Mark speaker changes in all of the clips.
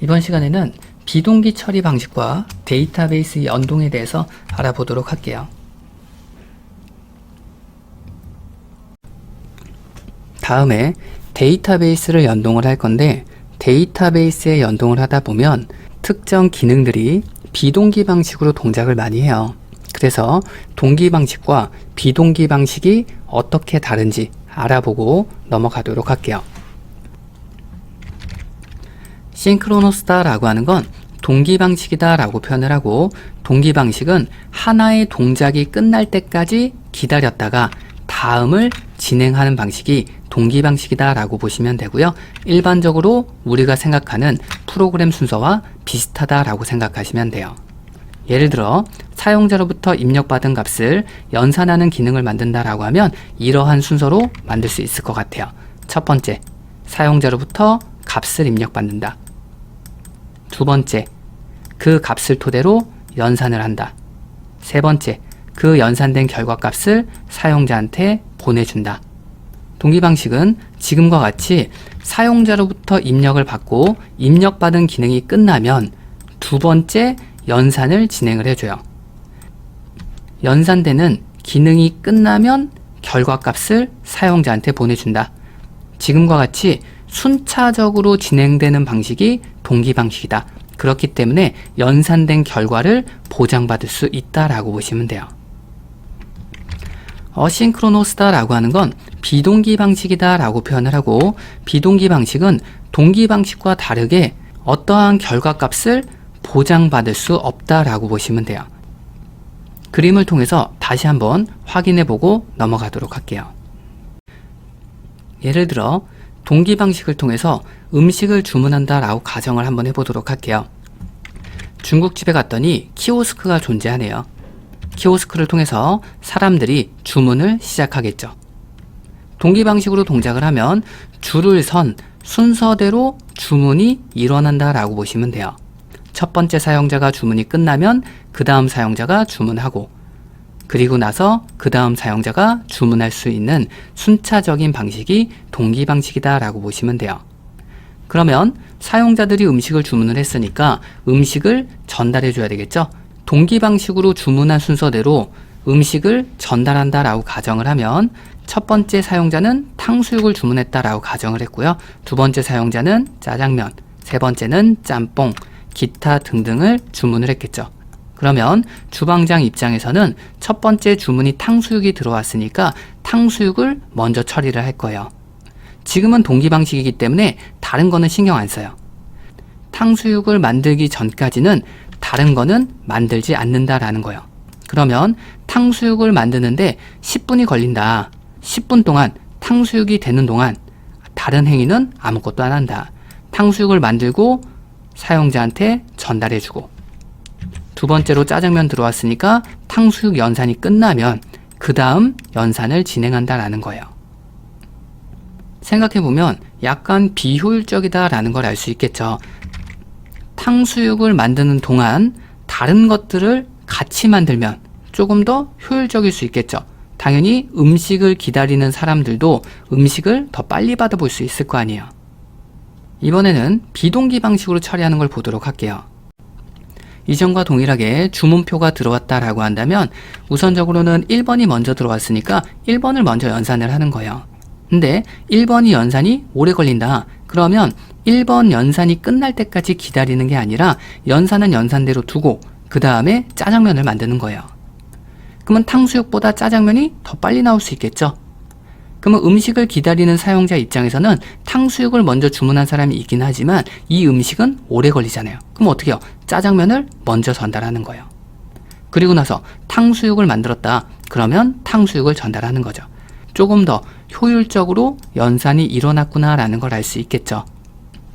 Speaker 1: 이번 시간에는 비동기 처리 방식과 데이터베이스 연동에 대해서 알아보도록 할게요. 다음에 데이터베이스를 연동을 할 건데 데이터베이스에 연동을 하다 보면 특정 기능들이 비동기 방식으로 동작을 많이 해요. 그래서 동기 방식과 비동기 방식이 어떻게 다른지 알아보고 넘어가도록 할게요. 싱크로노스다라고 하는 건 동기 방식이다라고 표현을 하고 동기 방식은 하나의 동작이 끝날 때까지 기다렸다가 다음을 진행하는 방식이 동기 방식이다라고 보시면 되고요. 일반적으로 우리가 생각하는 프로그램 순서와 비슷하다라고 생각하시면 돼요. 예를 들어 사용자로부터 입력받은 값을 연산하는 기능을 만든다라고 하면 이러한 순서로 만들 수 있을 것 같아요. 첫 번째, 사용자로부터 값을 입력받는다. 두 번째, 그 값을 토대로 연산을 한다. 세 번째, 그 연산된 결과값을 사용자한테 보내준다. 동기 방식은 지금과 같이 사용자로부터 입력을 받고 입력받은 기능이 끝나면 두 번째 연산을 진행을 해줘요. 연산되는 기능이 끝나면 결과값을 사용자한테 보내준다. 지금과 같이 순차적으로 진행되는 방식이 동기 방식이다. 그렇기 때문에 연산된 결과를 보장받을 수 있다라고 보시면 돼요. 어싱크로노스다라고 하는 건 비동기 방식이다라고 표현을 하고 비동기 방식은 동기 방식과 다르게 어떠한 결과값을 보장받을 수 없다라고 보시면 돼요. 그림을 통해서 다시 한번 확인해 보고 넘어가도록 할게요. 예를 들어 동기 방식을 통해서 음식을 주문한다라고 가정을 한번 해보도록 할게요. 중국집에 갔더니 키오스크가 존재하네요. 키오스크를 통해서 사람들이 주문을 시작하겠죠. 동기 방식으로 동작을 하면 줄을 선 순서대로 주문이 일어난다라고 보시면 돼요. 첫 번째 사용자가 주문이 끝나면 그 다음 사용자가 주문하고 그리고 나서 그 다음 사용자가 주문할 수 있는 순차적인 방식이 동기 방식이다라고 보시면 돼요. 그러면 사용자들이 음식을 주문을 했으니까 음식을 전달해 줘야 되겠죠? 동기 방식으로 주문한 순서대로 음식을 전달한다라고 가정을 하면 첫 번째 사용자는 탕수육을 주문했다라고 가정을 했고요. 두 번째 사용자는 짜장면, 세 번째는 짬뽕, 기타 등등을 주문을 했겠죠. 그러면 주방장 입장에서는 첫 번째 주문이 탕수육이 들어왔으니까 탕수육을 먼저 처리를 할 거예요. 지금은 동기 방식이기 때문에 다른 거는 신경 안 써요. 탕수육을 만들기 전까지는 다른 거는 만들지 않는다라는 거예요. 그러면 탕수육을 만드는데 10분이 걸린다. 10분 동안 탕수육이 되는 동안 다른 행위는 아무것도 안 한다. 탕수육을 만들고 사용자한테 전달해주고 두 번째로 짜장면 들어왔으니까 탕수육 연산이 끝나면 그 다음 연산을 진행한다라는 거예요. 생각해보면 약간 비효율적이다라는 걸 알 수 있겠죠. 탕수육을 만드는 동안 다른 것들을 같이 만들면 조금 더 효율적일 수 있겠죠. 당연히 음식을 기다리는 사람들도 음식을 더 빨리 받아볼 수 있을 거 아니에요. 이번에는 비동기 방식으로 처리하는 걸 보도록 할게요. 이전과 동일하게 주문표가 들어왔다라고 한다면 우선적으로는 1번이 먼저 들어왔으니까 1번을 먼저 연산을 하는 거예요. 근데 1번이 연산이 오래 걸린다. 그러면 1번 연산이 끝날 때까지 기다리는 게 아니라 연산은 연산대로 두고 그 다음에 짜장면을 만드는 거예요. 그러면 탕수육보다 짜장면이 더 빨리 나올 수 있겠죠? 그러면 음식을 기다리는 사용자 입장에서는 탕수육을 먼저 주문한 사람이 있긴 하지만 이 음식은 오래 걸리잖아요. 그럼 어떻게 해요? 짜장면을 먼저 전달하는 거예요. 그리고 나서 탕수육을 만들었다. 그러면 탕수육을 전달하는 거죠. 조금 더 효율적으로 연산이 일어났구나라는 걸 알 수 있겠죠.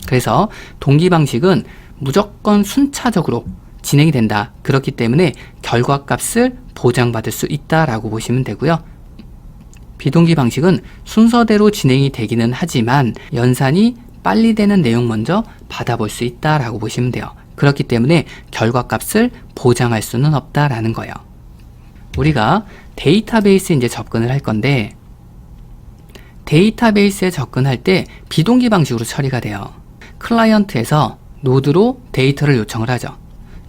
Speaker 1: 그래서 동기 방식은 무조건 순차적으로 진행이 된다. 그렇기 때문에 결과 값을 보장받을 수 있다라고 보시면 되고요. 비동기 방식은 순서대로 진행이 되기는 하지만 연산이 빨리 되는 내용 먼저 받아볼 수 있다라고 보시면 돼요. 그렇기 때문에 결과 값을 보장할 수는 없다라는 거예요. 우리가 데이터베이스에 이제 접근을 할 건데 데이터베이스에 접근할 때 비동기 방식으로 처리가 돼요. 클라이언트에서 노드로 데이터를 요청을 하죠.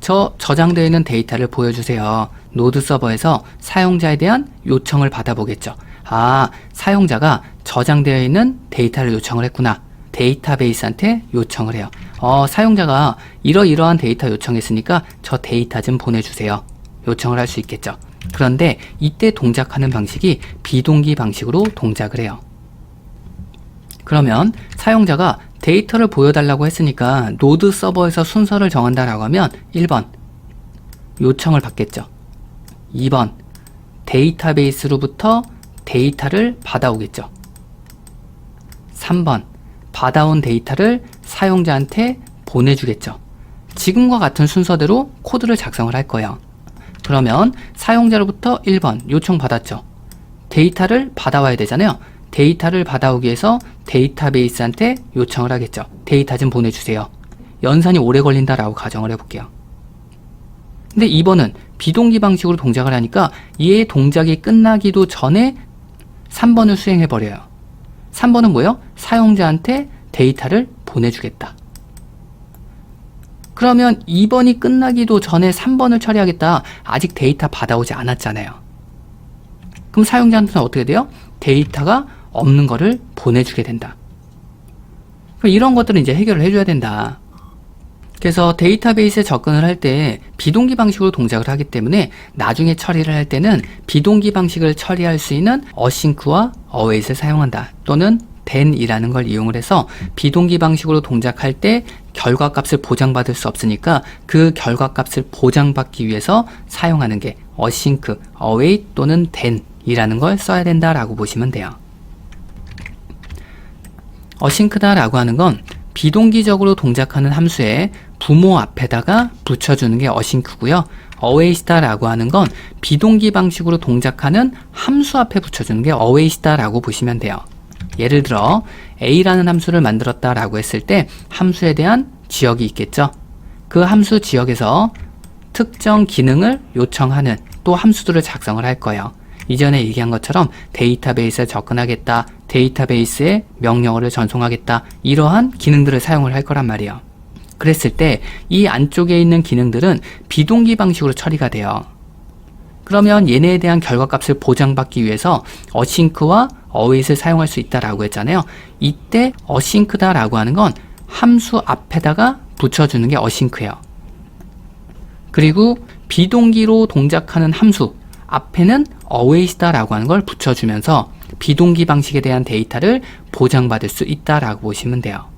Speaker 1: 저 저장되어 있는 데이터를 보여주세요. 노드 서버에서 사용자에 대한 요청을 받아보겠죠. 아, 사용자가 저장되어 있는 데이터를 요청을 했구나. 데이터베이스한테 요청을 해요. 어, 사용자가 이러이러한 데이터 요청했으니까 저 데이터 좀 보내주세요. 요청을 할 수 있겠죠. 그런데 이때 동작하는 방식이 비동기 방식으로 동작을 해요. 그러면 사용자가 데이터를 보여달라고 했으니까 노드 서버에서 순서를 정한다라고 하면 1번 요청을 받겠죠. 2번 데이터베이스로부터 데이터를 받아오겠죠. 3번 받아온 데이터를 사용자한테 보내주겠죠. 지금과 같은 순서대로 코드를 작성을 할 거예요. 그러면 사용자로부터 1번 요청 받았죠. 데이터를 받아와야 되잖아요. 데이터를 받아오기 위해서 데이터베이스한테 요청을 하겠죠. 데이터 좀 보내주세요. 연산이 오래 걸린다라고 가정을 해볼게요. 근데 2번은 비동기 방식으로 동작을 하니까 얘의 동작이 끝나기도 전에 3번을 수행해 버려요. 3번은 뭐예요? 사용자한테 데이터를 보내주겠다. 그러면 2번이 끝나기도 전에 3번을 처리하겠다. 아직 데이터 받아오지 않았잖아요. 그럼 사용자한테는 어떻게 돼요? 데이터가 없는 거를 보내주게 된다. 이런 것들은 이제 해결을 해줘야 된다. 그래서 데이터베이스에 접근을 할 때 비동기 방식으로 동작을 하기 때문에 나중에 처리를 할 때는 비동기 방식을 처리할 수 있는 어싱크와 어웨이트를 사용한다. 또는 then이라는 걸 이용을 해서 비동기 방식으로 동작할 때 결과값을 보장받을 수 없으니까 그 결과값을 보장받기 위해서 사용하는 게 async, await 또는 then이라는 걸 써야 된다라고 보시면 돼요. 어싱크다라고 하는 건 비동기적으로 동작하는 함수에 부모 앞에다가 붙여주는 게 어싱크고요. 어웨이시다라고 하는 건 비동기 방식으로 동작하는 함수 앞에 붙여주는 게 어웨이시다라고 보시면 돼요. 예를 들어 a라는 함수를 만들었다라고 했을 때 함수에 대한 지역이 있겠죠. 그 함수 지역에서 특정 기능을 요청하는 또 함수들을 작성을 할 거예요. 이전에 얘기한 것처럼 데이터베이스에 접근하겠다, 데이터베이스에 명령어를 전송하겠다, 이러한 기능들을 사용을 할 거란 말이에요. 그랬을 때 이 안쪽에 있는 기능들은 비동기 방식으로 처리가 돼요. 그러면 얘네에 대한 결과값을 보장받기 위해서 어싱크와 어웨이트를 사용할 수 있다라고 했잖아요. 이때 어싱크다라고 하는 건 함수 앞에다가 붙여주는 게 어싱크예요. 그리고 비동기로 동작하는 함수 앞에는 await다라고 하는 걸 붙여주면서 비동기 방식에 대한 데이터를 보장받을 수 있다라고 보시면 돼요.